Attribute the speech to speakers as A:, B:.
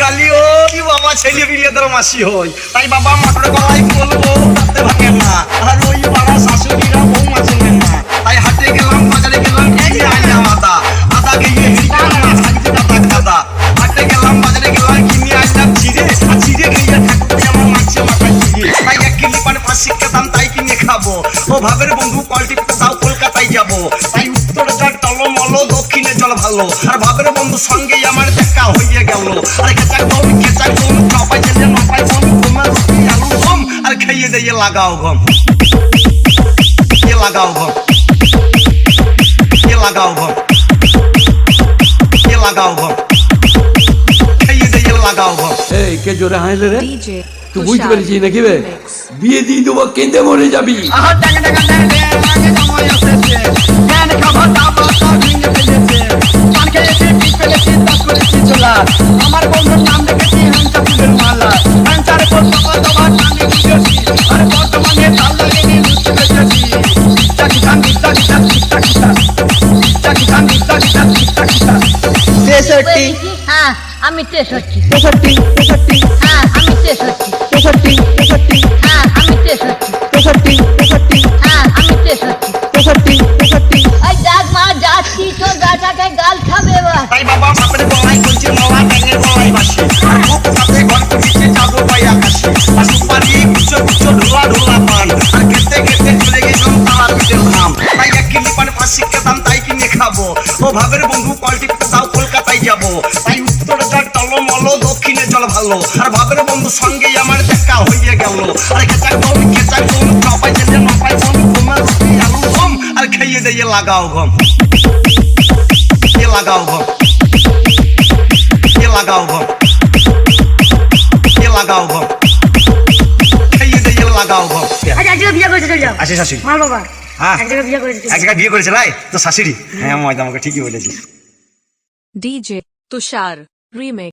A: কালি ওই বাবা ছেলে বিলে তোর মাসি হই। তাই বাবা মটর গলাই বলব তাতে ভাঙে না। আর ওই বাবা শাশুড়িরা বউ মাছ না। তাই হাটে গেলাম, বাজারে গেলাম কিনে আনলাম আদা আদা গিয়ে হিরিকা না থাকতে দাদা দাদা হাটে গেলাম, বাজারে গেলাম, কিনে আনলাম চিড়ে চিড়ে গিয়ে ঠাকুর আমার মাছে মাথা চিড়ে তাই এক কিলো পারে পাঁচ দাম, তাই কিনে খাব। ও ভাবের বন্ধু কলটি তাও কলকাতায় যাব। তাই উত্তরে যাক, টলমল, দক্ষিণে জল ভালো। আর ভাবের বন্ধু সঙ্গে আমার দেখা হইয়া গেল আর খেচাক দম খেচাক দম চাপাই জেলে মাপাই বম তোমার রুটি আলু গম আর খাইয়ে দিয়ে লাগাও গম এ লাগাও গম এ লাগাও গম এ লাগাও গম খাইয়ে দিয়ে লাগাও গম
B: এই কে জোরে হাসলে রে
C: DJ
B: তুই বুঝতে পেরেছি নাকি বে বিয়ে দিয়ে দেবো কেঁদে মরে যাবি
A: আমার বন্ধুর নাম রেখেছি হ্যাংচা ফুলের মালা। হ্যাংচার করব কত বার নামে বুঝেছি আর বর্তমানে তাল লাগিয়ে লুচি বেঁচেছি কিতা কিতান কিতা কিতান কিতা কিতান কিতা কিতান কিতা
D: কিতান
E: কিতা কিতান তেষট্টি হ্যাঁ, আমি তেষট্টি।
D: তেষট্টি তেষট্টি।
E: হ্যাঁ আমি তেষট্টি।
D: তেষট্টি তেষট্টি।
E: হ্যাঁ আমি তেষট্টি।
A: ভাবের বন্ধু কলটি তাও কলকাতায় যাব। তাই উত্তরে যাক টলমল দক্ষিণে জল ভালো। আর ভাবের বন্ধু সঙ্গে আমার দেখা হইয়া গেল। আর খেচাক দম খেচাক দম চাপাই জেলে মাপাই বম তোমার রুটি আলু গম আর খাইয়ে দিয়ে লাগাও গম এ লাগাও গম এ লাগাও গম এ লাগাও গম খাইয়ে দিয়ে লাগাও গম
F: আচ্ছা জায়গায় বিয়ে করেছে চল যাও।
A: আসে শাশুড়ি
F: মার বাবা
A: হ্যাঁ।
F: এক জায়গায় বিয়ে করেছে
A: এক জায়গায় বিয়ে করেছে লাই? তো শাশুড়ি? হ্যাঁ ময়দা আমাকে ঠিকই বলেছিস।
C: ডিজে তুষার Remix